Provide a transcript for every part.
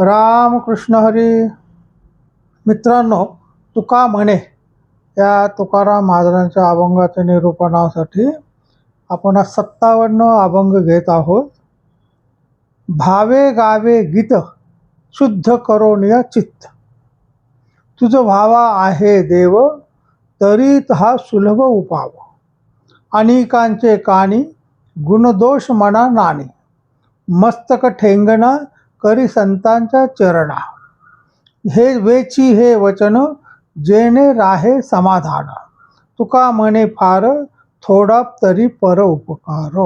रामकृष्ण हरी. मित्रांनो तुका म्हणे या तुकाराम महाराजांच्या अभंगाच्या निरूपणासाठी आपण आज सत्तावन्न अभंग घेत आहोत. भावे गावे गीत शुद्ध करोनिय चित्त. तुझं भावा आहे देव तरीत हा सुलभ उपाव. अनेकांचे काणी गुणदोष मना नाणी मस्तक ठेंगणा करी संतांच्या चरणा. हे वेची हे वचन जेणे राहे समाधान. तुका म्हणे फार थोडा तरी पर उपकार.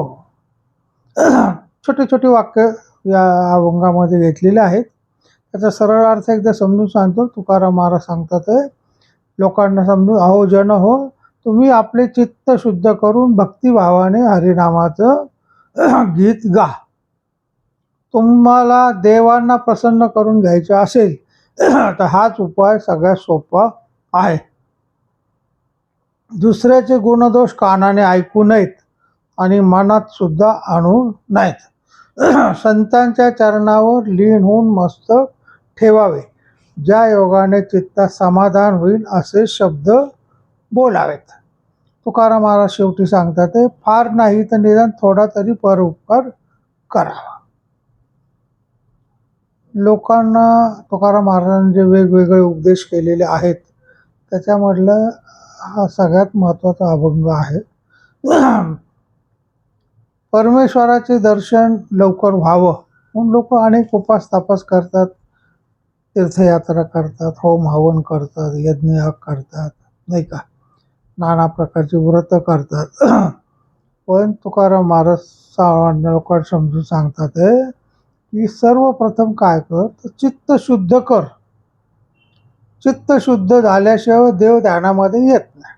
छोटी छोटी वाक्य या अभंगामध्ये घेतलेले आहेत. त्याचा सरळ अर्थ एकदा समजून सांगतो. तुकाराम महाराज सांगतात लोकांना समजून अहो जन हो तुम्ही आपले चित्त शुद्ध करून भक्तिभावाने हरिनामाचं गीत गा. तुम्हाला देवांना प्रसन्न करून घ्यायचं असेल तर हाच उपाय सगळ्यात सोपा आहे. दुसऱ्याचे गुणदोष कानाने ऐकू नयेत आणि मनात सुद्धा आणू नयेत. संतांच्या चरणावर लीन होऊन मस्त ठेवावे. ज्या योगाने चित्तात समाधान होईल असे शब्द बोलावेत. तुकाराम महाराज शेवटी सांगतात ते फार नाही तर निदान थोडा तरी परोपकार करावा. लोकांना तुकाराम महाराजांनी जे वेगवेगळे उपदेश केलेले आहेत त्याच्यामधलं हा सगळ्यात महत्त्वाचा अभंग आहे. परमेश्वराचे दर्शन लवकर व्हावं म्हणून लोक अनेक उपास तापास करतात तीर्थयात्रा करतात होम हवन करतात यज्ञ करतात नाही का? नाना प्रकारची व्रतं करतात. पण तुकाराम महाराज सामान्य लोकांना समजून सांगतात हे की सर्वप्रथम काय कर तर चित्त शुद्ध कर. चित्त शुद्ध झाल्याशिवाय देव ध्यानामध्ये येत नाही.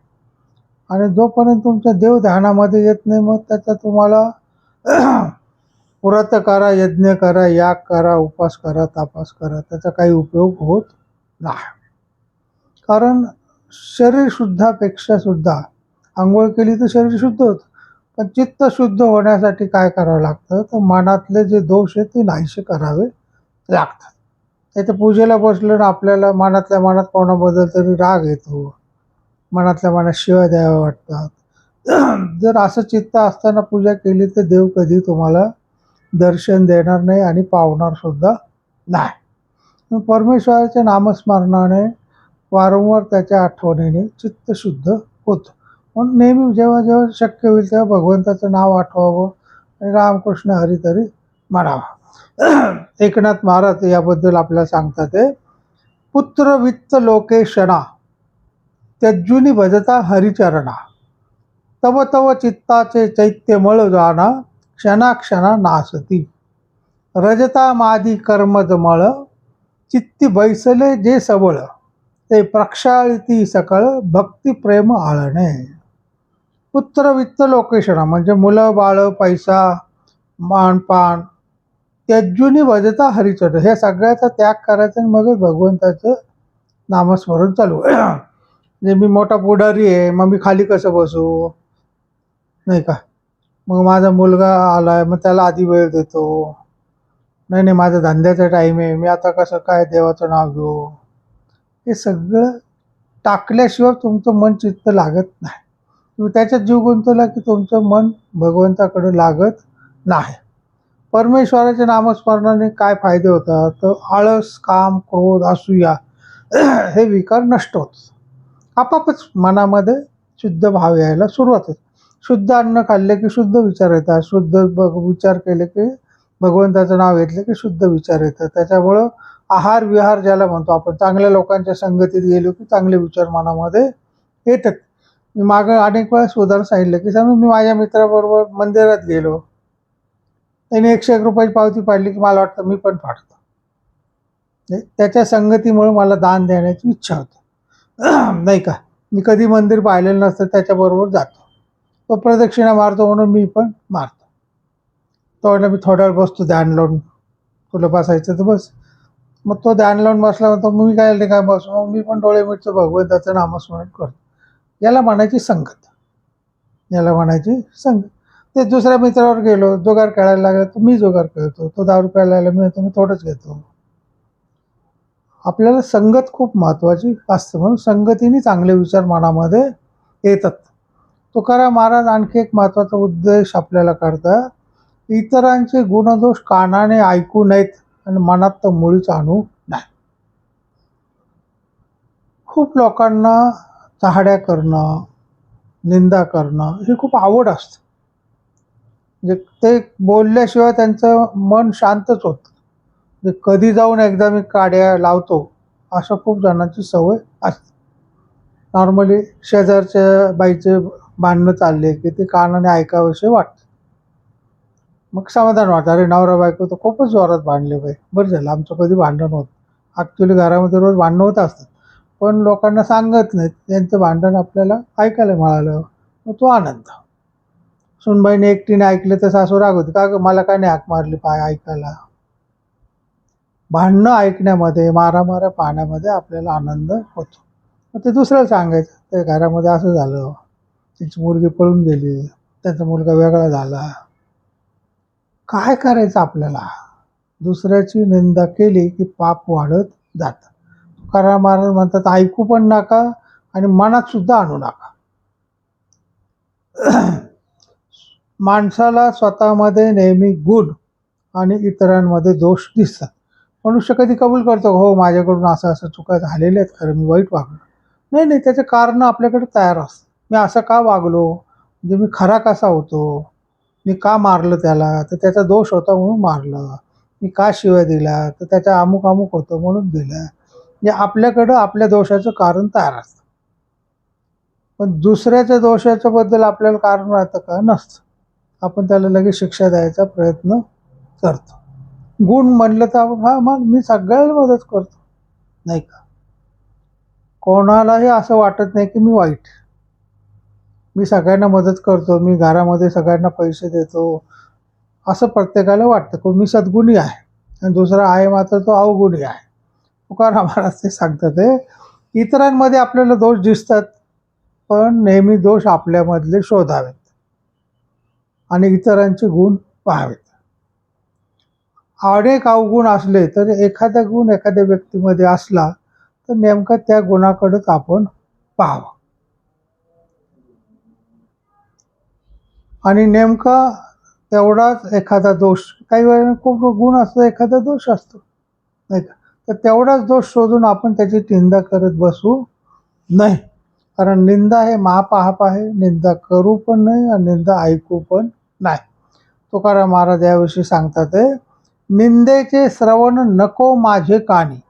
आणि जोपर्यंत तुमच्या देव ध्यानामध्ये येत नाही मग त्याचा तुम्हाला व्रत करा यज्ञ करा याग करा उपास करा तापास करा त्याचा काही उपयोग होत नाही. कारण शरीर शुद्धापेक्षा सुद्धा आंघोळ केली तर शरीर शुद्ध होतं. पण चित्त शुद्ध होण्यासाठी काय करावं लागतं? तर मनातले जे दोष आहेत ते नाहीसे करावे लागतात. त्याच्या पूजेला बसलं ना आपल्याला मनातल्या मनात कोणाबद्दल तरी राग येतो. मनातल्या मनात शिवाय द्याव्या वाटतात. जर असं चित्त असताना पूजा केली तर देव कधी तुम्हाला दर्शन देणार नाही आणि पावणारसुद्धा नाही. परमेश्वराच्या नामस्मरणाने वारंवार त्याच्या आठवणीने चित्त शुद्ध होतं. म्हणून नेहमी जेव्हा जेव्हा शक्य होईल तेव्हा भगवंताचं नाव आठवावं आणि रामकृष्ण हरितरी म्हणावा. एकनाथ महाराज याबद्दल आपल्याला सांगतात ते पुत्र वित्त लोकेशना त्यज्जुनी भजता हरिचरणा तव तव चित्ताचे चैत्यमळ जाणा क्षणाक्षणा नासती. रजता मादी कर्मज मळ चित्ती बैसले जे सबळ ते प्रक्षाळिती सकळ भक्ती प्रेम आळणे. पुत्र वित्त लोकेशना म्हणजे मुलं बाळ पैसा मानपान त्यज्जुनी भजता हरिचरण हे सगळ्याचा त्याग करायचा आणि मगच भगवंताचं नामस्मरण चालू. म्हणजे मी मोठा पुढारी आहे मग मी खाली कसं बसू? नाही का? मग माझा मुलगा आलाय मग त्याला आधी वेळ देतो. नाही नाही माझा धंद्याचा टाईम आहे. मी आता कसं काय देवाचं नाव घेऊ? हे सगळं टाकल्याशिवाय तुमचं मन चित्त लागत नाही. तुम्ही त्याच्यात जीव गुंतवला की तुमचं मन भगवंताकडे लागत नाही. परमेश्वराच्या नामस्मरणाने काय फायदे होतात? तर आळस काम क्रोध असूया हे विकार नष्ट होत आपापच मनामध्ये शुद्ध भाव यायला सुरुवात होते. शुद्ध अन्न खाल्ले की शुद्ध विचार येतात. शुद्ध बघ विचार केले की भगवंताचं नाव घेतलं की शुद्ध विचार येतात. त्याच्यामुळं आहार विहार ज्याला म्हणतो आपण चांगल्या लोकांच्या संगतीत गेलो की चांगले विचार मनामध्ये येतात. मी मागं अनेक वेळेस उदाहरण सांगितलं की समजा मी माझ्या मित्राबरोबर मंदिरात गेलो त्याने एकशे एक रुपयाची पावती पाडली की मला वाटतं मी पण पाडतो त्याच्या संगतीमुळे मला दान देण्याची इच्छा होती. नाही का? मी कधी मंदिर पाहिलेलं नसतं त्याच्याबरोबर जातो. तो प्रदक्षिणा मारतो म्हणून मी पण मारतो. तो म्हणलं मी थोड्या वेळ बसतो ध्यान लावून. तुला बसायचं तर बस. मग तो ध्यान लावून बसल्यानंतर मी काय काय बसू? मग मी पण डोळे मिटतो भगवंताचं नामस्मरण करतो. याला म्हणायची संगत. याला म्हणायची संगत. ते दुसऱ्या मित्रावर गेलो जोगार खेळायला लागला तर मी जुगार खेळतो. तो दारू प्यायला लागला मी मी थोडंच घेतो. आपल्याला संगत खूप महत्त्वाची असते म्हणून संगतीने चांगले विचार मनामध्ये येतात. तुकाराम महाराज आणखी एक महत्त्वाचा उद्देश आपल्याला करतात. इतरांचे गुणदोष कानाने ऐकू नयेत आणि मनात तर मुळीच आणू नाही खूप लोकांना चहाड्या करणं निंदा करणं ही खूप आवड असते. म्हणजे ते बोलल्याशिवाय त्यांचं मन शांतच होतं. म्हणजे कधी जाऊन एकदा मी काड्या लावतो अशा खूप जणांची सवय असते. नॉर्मली शेजारच्या बाईचे भांडणं चालले की ते कानाने ऐकावेसे वाटतं. मग समाधान वाटतं. अरे नवरा बायको तर खूपच जोरात भांडले बाई. बरं झालं आमचं कधी भांडण होतं ॲक्च्युली घरामध्ये रोज भांडणं होत असतात. पण लोकांना सांगत नाहीत. त्यांचं भांडण आपल्याला ऐकायला मिळालं. मग तो आनंद. सुनबाईने एकटीने ऐकलं तर सासू राग होती. का गं मला काय नाही हाक मारली पाय ऐकायला. भांडणं ऐकण्यामध्ये मारामाऱ्या पाहण्यामध्ये आपल्याला आनंद होतो. मग ते दुसऱ्याला सांगायचं. ते घरामध्ये असं झालं. तिची मुलगी पळून गेली. त्याचा मुलगा वेगळा झाला. काय करायचं आपल्याला? दुसऱ्याची निंदा केली की पाप वाढत जातं. तुकाराम महाराज म्हणतात ऐकू पण नका आणि मनात सुद्धा आणू नका. माणसाला स्वतःमध्ये नेहमी गुण आणि इतरांमध्ये दोष दिसतात. मनुष्य कधी कबूल करतो हो माझ्याकडून असं असं चुका झालेल्या आहेत खरं मी वाईट वागलो. नाही नाही त्याचे कारण आपल्याकडे तयार असतं मी असं का वागलो? म्हणजे मी खरा कसा होतो? मी का मारलं त्याला? तर त्याचा दोष होता म्हणून मारलं. मी का शिवाय दिला? तर त्याचा अमुक अमुक होतं म्हणून दिलं. म्हणजे आपल्याकडं आपल्या दोषाचं कारण तयार असतं. पण दुसऱ्याच्या दोषाच्या बद्दल आपल्याला कारण राहतं का? नसतं. आपण त्याला लगेच शिक्षा द्यायचा प्रयत्न करतो. गुण म्हणलं तर आपण हा मग मी सगळ्याला मदत करतो. नाही का? कोणालाही असं वाटत नाही की मी वाईट मी सगळ्यांना मदत करतो मी घरामध्ये सगळ्यांना पैसे देतो. असं प्रत्येकाला वाटतं. की मी सद्गुणी आहे. आणि दुसरा आहे मात्र तो अवगुणी आहे. तुकाराम महाराज ते सांगतात ते. इतरांमध्ये आपल्याला दोष दिसतात पण नेहमी दोष आपल्यामधले शोधावेत आणि इतरांचे गुण पाहावेत. अनेक अवगुण असले तर एखादा गुण एखाद्या व्यक्तीमध्ये असला तर नेमका त्या गुणाकडेच आपण पाहावं. आणि नेमका तेवढाच एखादा दोष काही वेळेला खूप गुण असतो एखादा दोष असतो नाही का? तर तेवढाच दोष शोधून आपण त्याची निंदा करत बसू नाही. कारण निंदा हे महापाप आहे. निंदा करू पण नाही आणि निंदा ऐकू पण नाही. तुकाराम महाराज याविषयी सांगतात आहे निंदेचे श्रवण नको माझे कानी.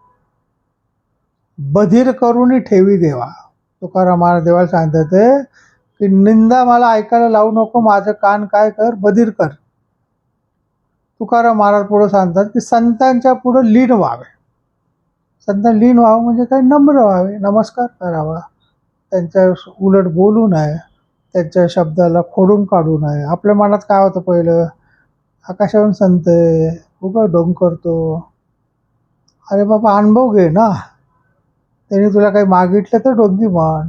बधीर करून ठेवी देवा. तुकाराम महाराज देवाला सांगतात आहे की निंदा मला ऐकायला लावू नको माझं कान काय कर बधीर कर. तुकाराम महाराज पुढं सांगतात की संतांच्या पुढं लीन व्हावे. संत लीन व्हावं म्हणजे काय नम्र व्हावे नमस्कार करावा. त्यांच्या उलट बोलू नये त्यांच्या शब्दाला खोडून काढू नये. आपल्या मनात काय होतं पहिलं? आकाशावरून संत आहे उगा डोंग करतो. अरे बाबा अनुभव घे ना. त्यांनी तुला काही मागितलं तर डोंगी म्हण.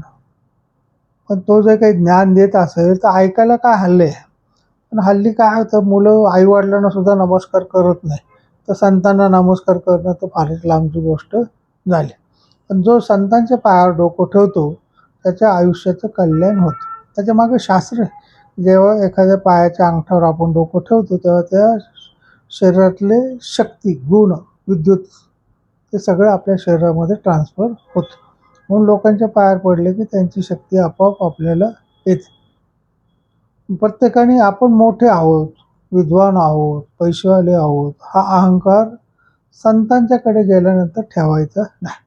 पण तो जर काही ज्ञान देत असेल तर ऐकायला काय हल्ले? पण हल्ली काय होतं मुलं आईवडिलांना सुद्धा नमस्कार करत नाही तर संतांना नमस्कार करणं तर फारच लांबची गोष्ट झाली. पण जो संतांच्या पायावर डोकं ठेवतो त्याच्या आयुष्याचं कल्याण होतं. त्याच्यामागे शास्त्र जेव्हा एखाद्या पायाच्या अंगठावर आपण डोकं ठेवतो तेव्हा त्या शरीरातले शक्ती गुण विद्युत ते सगळं आपल्या शरीरामध्ये ट्रान्सफर होतं. म्हणून लोकांच्या पायावर पडले की त्यांची शक्ती आपोआप आपल्याला येते. प्रत्येकाने आपण मोठे आहोत. विद्वान आहोत पैसेवाले आहोत हा अहंकार संतांच्याकडे गेल्यानंतर ठेवायचा नाही.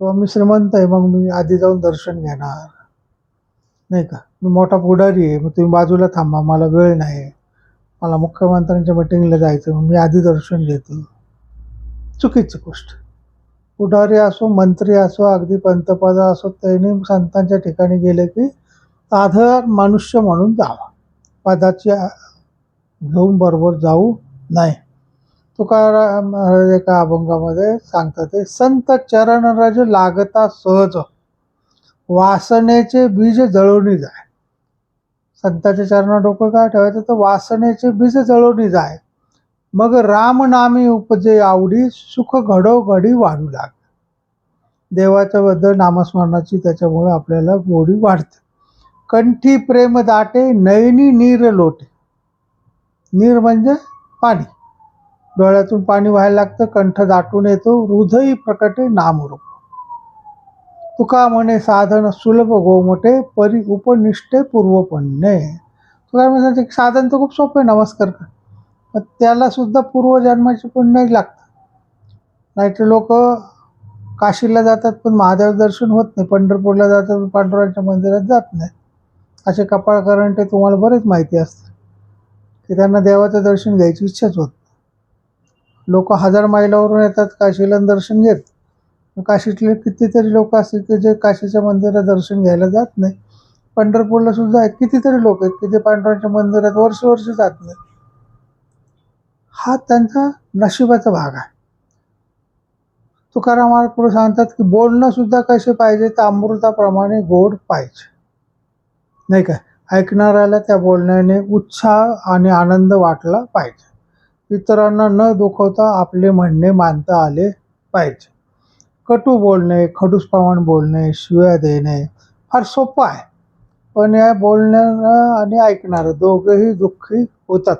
किंवा मी श्रीमंत आहे मग मी आधी जाऊन दर्शन घेणार. नाही का? मी मोठा पुढारी आहे मग तुम्ही बाजूला थांबा मला वेळ नाही. मला मुख्यमंत्र्यांच्या मिटिंगला जायचं मग मी आधी दर्शन घेतो. चुकीची गोष्ट. पुढारी असो मंत्री असो अगदी पंतप्रधान असो त्यांनी संतांच्या ठिकाणी गेले की साधारण मनुष्य म्हणून जावा. पदाची बरोबर जाऊ नाही. तुकाराम एका अभंगामध्ये सांगतात ते संत चरणराज लागता सहज वासनेचे बीज जळवणी जाय. संताच्या चरण डोकं काय ठेवायचं? तर वासनेचे बीज जळवणी जाय. मग रामनामी उपजे आवडी सुख घडोघडी वाढू लाग. देवाच्या बद्दल नामस्मरणाची त्याच्यामुळे आपल्याला गोडी वाढते. कंठी प्रेम दाटे नयनी नीर लोटे. नीर म्हणजे पाणी. डोळ्यातून पाणी व्हायला लागतं कंठ दाटून येतो हृदयी प्रकटे नामरूप तुका म्हणे साधन सुलभ गोमटे परी उपनिष्ठे पूर्वपण्ये तुका म्हणजे साधन तर खूप सोपे नमस्कार कर. पण त्याला सुद्धा पुण्य लागतं. नाहीतर लोक काशीला जातात पण महादेव दर्शन होत नाही पंढरपूरला जातात पण पांडुरांच्या मंदिरात जात नाही असे कपाळ करंटे तुम्हाला बरेच माहिती असतं की त्यांना देवाचं दर्शन घ्यायची इच्छाच होत लोक हजार माईलावरून येतात काशीला दर्शन घेत. काशीतले कितीतरी लोक असतील की जे काशीच्या मंदिरात दर्शन घ्यायला जात नाही. पंढरपूरला सुद्धा आहेत कितीतरी लोक आहेत की जे पांडुरांच्या मंदिरात वर्ष वर्ष जात नाही. हा त्यांचा नशिबाचा भाग आहे. तुकाराम महाराज पुढे सांगतात की बोलणं सुद्धा कसे पाहिजे तर अमृताप्रमाणे गोड पाहिजे. नाही काय ऐकणाऱ्याला त्या बोलण्याने उत्साह आणि आनंद वाटला पाहिजे. इतरांना न दुखवता आपले म्हणणे मानता आले पाहिजे. कटू बोलणे खडूसप्रमाणे बोलणे शिव्या देणे फार सोपं आहे. पण या बोलण्यानं आणि ऐकणारं दोघंही दुःखी होतात.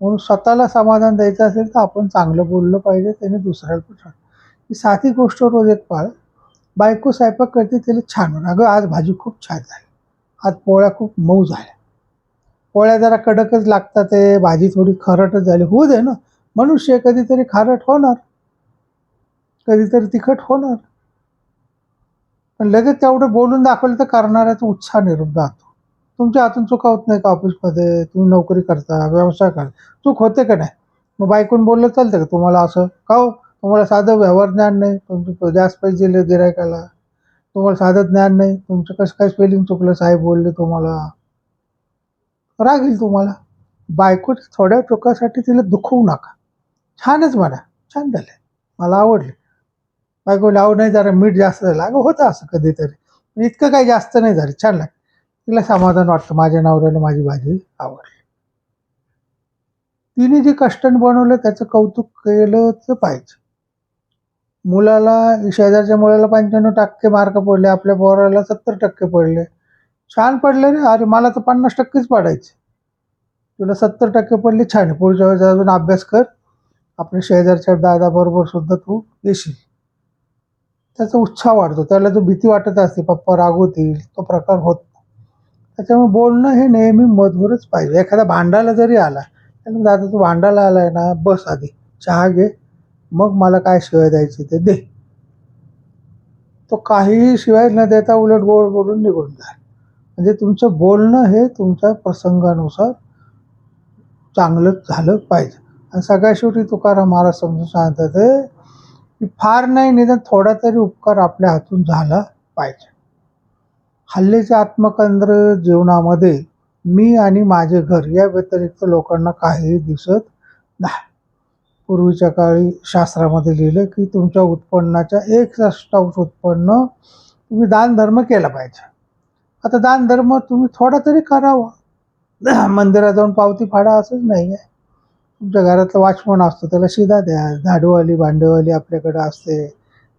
म्हणून स्वतःला समाधान द्यायचं असेल तर आपण चांगलं बोललं पाहिजे त्याने दुसऱ्याला पण ही साधी गोष्ट रोज एक पाळ बायको स्वयंपाक करते त्याला छान. होणार अगं आज भाजी खूप छान झाली. आज पोळ्या खूप मऊ झाल्या. पोळ्या जरा कडकच लागतात आहे भाजी थोडी खरटच झाली. होऊ दे ना मनुष्य कधीतरी खारट होणार कधीतरी तिखट होणार. पण लगेच तेवढं बोलून दाखवलं तर करणाऱ्याचा उत्साह निरूप जातो तुमच्या हातून चुका होत नाही का ऑफिसमध्ये? तुम्ही नोकरी करता व्यवसाय करता. चूक होते का नाही? मग बायकून बोललं चालतं का तुम्हाला असं? का हो तुम्हाला साधं व्यवहार ज्ञान नाही तुमचे जास्त पैसे दिले गिरायकाला. तुम्हाला साधं ज्ञान नाही. तुमचं कसं काय स्पेलिंग चुकलं? साहेब बोलले तुम्हाला. राग येईल तुम्हाला. बायको थोड्या चुकासाठी तिला दुखवू नका. छानच म्हणा. छान झाले मला आवडले. बायको लावू नाही जरा मीठ जास्त झालं. अगं होतं असं कधीतरी. पण इतकं काही जास्त नाही झालं. छान लागतं तिला समाधान वाटतं माझ्या नवऱ्याला माझी भाजी आवडली. तिने जे कष्टन बनवलं त्याचं कौतुक केलंच पाहिजे. मुलाला शेजारच्या मुलाला पंच्याण्णव टक्के मार्क पडले आपल्या पोराला सत्तर टक्के पडले. छान पडले रे. अरे मला तर पन्नास टक्केच पडायचे. तुला सत्तर टक्के पडले छान आहे. पुढच्या वेळेस अजून अभ्यास कर. आपल्या शेजारच्या दादाबरोबर सुद्धा तू येशील त्याचा उत्साह वाढतो. त्याला जो भीती वाटत असते पप्पा रागवतील तो प्रकार होत नाही. त्याच्यामुळे बोलणं हे नेहमी मधुरच पाहिजे. एखादा भांडायला जरी आला त्याला दादा तू भांडायला आलाय ना बस आधी. चहा घे. मग मला काय शिवाय द्यायची ते दे. तो काहीही शिवाय न देता उलट गोड बोलून निघून जाईल. म्हणजे तुमचं बोलणं हे तुमच्या प्रसंगानुसार चांगलं झालं पाहिजे. आणि सगळ्या शेवटी तुकाराम महाराज समजून सांगतात ते की फार नाही निदान थोडा तरी उपकार आपल्या हातून झाला पाहिजे. हल्लीच्या आत्मकेंद्र जीवनामध्ये मी आणि माझे घर या व्यतिरिक्त लोकांना काहीही दिसत नाही. पूर्वीच्या काळी शास्त्रामध्ये लिहिलं की तुमच्या उत्पन्नाच्या एक षष्टांश उत्पन्न तुम्ही दानधर्म केला पाहिजे. आता दानधर्म तुम्ही थोडा तरी करावा. मंदिरात जाऊन पावती फाडा असंच नाही आहे तुमच्या घरातलं वाचमन असतो त्याला शिदा द्या. झाडूवाली भांडेवाली आपल्याकडे असते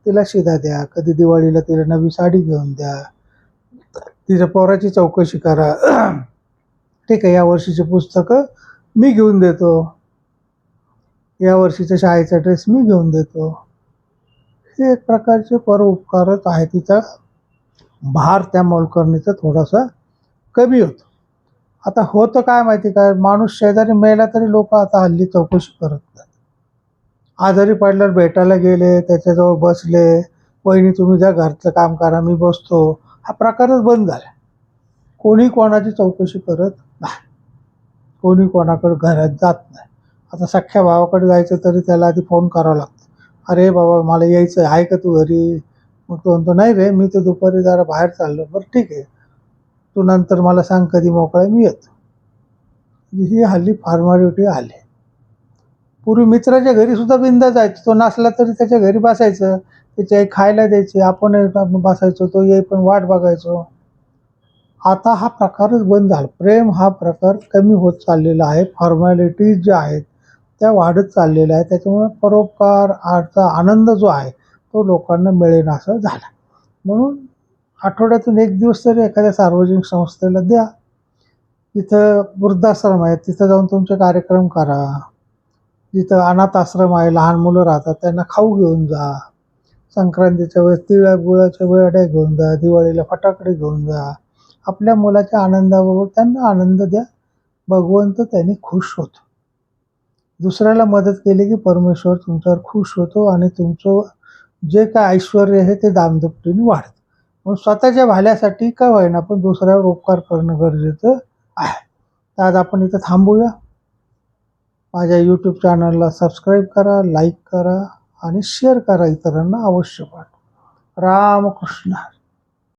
तिला शिदा द्या. कधी दिवाळीला तिला नवी साडी घेऊन द्या. तिच्या पोराची चौकशी करा. ठीक आहे या वर्षीची पुस्तकं मी घेऊन देतो. या वर्षीच्या शाळेचा ड्रेस मी घेऊन देतो. हे एक प्रकारचे परोपकारच आहे तिचा. भार त्या मोलकरणीचा थोडासा कमी होतो. आता होतं काय माहिती काय माणूस शेजारी मेला तरी लोक आता हल्ली चौकशी करत नाही. आजारी पडल्यावर भेटायला गेले त्याच्याजवळ बसले वहिनी तुम्ही जा घरचं काम करा मी बसतो. हा प्रकारच बंद झाला. कोणी कोणाची चौकशी करत नाही. कोणी कोणाकडे घरात जात नाही. आता सख्ख्या भावाकडे जायचं तरी त्याला आधी फोन करावा लागतो. अरे बाबा मला यायचं आहे का तू घरी? मग तो म्हणतो नाही रे मी तर दुपारी जरा बाहेर चाललो. बरं ठीक आहे. तू नंतर मला सांग कधी मोकळा मी येतो. म्हणजे ही हल्ली फॉर्मॅलिटी आली. पूर्वी मित्राच्या घरीसुद्धा बिंदा जायचं. तो नसला तरी त्याच्या घरी बसायचं. त्याच्या आई खायला द्यायची आपण बसायचो तो येई पण वाट बघायचो. आता हा प्रकारच बंद झाला. प्रेम हा प्रकार कमी होत चाललेला आहे. फॉर्मॅलिटीज ज्या आहेत त्या वाढत चाललेल्या आहेत. त्याच्यामुळे परोपकार आनंद जो आहे तो लोकांना मिळेन असं झाला. म्हणून आठवड्यातून एक दिवस तरी एखाद्या सार्वजनिक संस्थेला द्या. तिथं वृद्धाश्रम आहे तिथं जाऊन तुमचे कार्यक्रम करा. जिथं अनाथ आश्रम आहे लहान मुलं राहतात त्यांना खाऊ घेऊन जा. संक्रांतीच्या वेळेस तिळ्या गुळाच्या वेळड्या घेऊन जा दिवाळीला फटाकडे घेऊन जा. आपल्या मुलाच्या आनंदाबरोबर त्यांना आनंद द्या. भगवंत त्यांनी खुश होतो. दुसऱ्याला मदत केली की परमेश्वर तुमच्यावर खुश होतो आणि तुमचं जे काय ऐश्वर आहे ते दामदुपटीने वाढतं. म्हणून स्वतःच्या भाल्यासाठी का होईना पण दुसऱ्यावर उपकार करणं गरजेचं आहे. तर आज आपण इथं थांबूया. माझ्या यूट्यूब चॅनलला सबस्क्राईब करा लाईक करा आणि शेअर करा इतरांना अवश्य पाठवा. रामकृष्ण